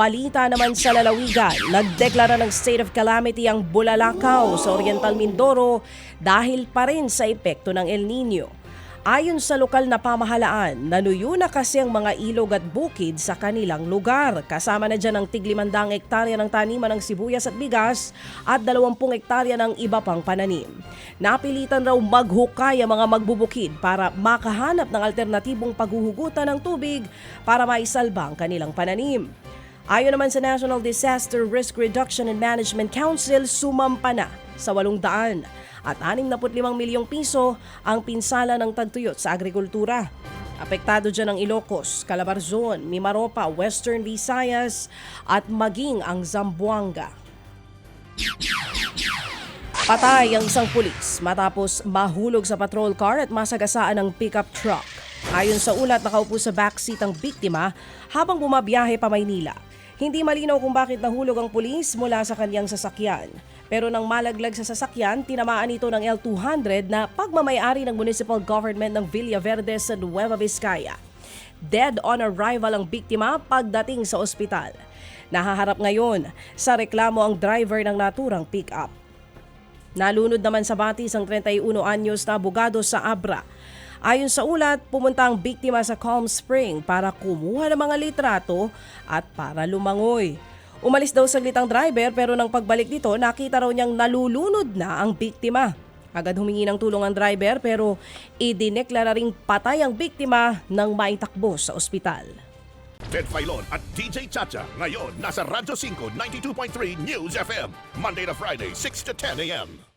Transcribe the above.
Balita naman sa lalawigan, nagdeklara ng state of calamity ang Bulalakaw sa Oriental Mindoro dahil pa rin sa epekto ng El Nino. Ayon sa lokal na pamahalaan, nanuyo na kasi ang mga ilog at bukid sa kanilang lugar. Kasama na dyan ang tiglimandang ektarya ng taniman ng sibuyas at bigas at 20 ektarya ng iba pang pananim. Napilitan raw maghukay ang mga magbubukid para makahanap ng alternatibong paghuhugutan ng tubig para maisalba ang kanilang pananim. Ayon naman sa National Disaster Risk Reduction and Management Council, sumampa na sa 800 at 65 milyong piso ang pinsala ng tagtuyot sa agrikultura. Apektado dyan ang Ilocos, Calabarzon, Mimaropa, Western Visayas at maging ang Zamboanga. Patay ang isang pulis matapos mahulog sa patrol car at masagasaan ng pickup truck. Ayon sa ulat, nakaupo sa backseat ang biktima habang bumabiyahe pa Maynila. Hindi malinaw kung bakit nahulog ang pulis mula sa kanyang sasakyan. Pero nang malaglag sa sasakyan, tinamaan ito ng L200 na pagmamayari ng municipal government ng Villaverde sa Nueva Vizcaya. Dead on arrival ang biktima pagdating sa ospital. Nahaharap ngayon sa reklamo ang driver ng naturang pick-up. Nalunod naman sa batis ang 31 anyos na abogado sa Abra. Ayon sa ulat, pumunta ang biktima sa Calm Spring para kumuha ng mga litrato at para lumangoy. Umalis daw saglit ang driver pero nang pagbalik dito, nakita raw niyang nalulunod na ang biktima. Agad humingi ng tulong ang driver pero idineklara ring patay ang biktima nang maitakbo sa ospital. Ted Filon at DJ Chacha. Ngayon, nasa Radyo 5, 92.3 News FM. Monday to Friday, 6 to 10 a.m.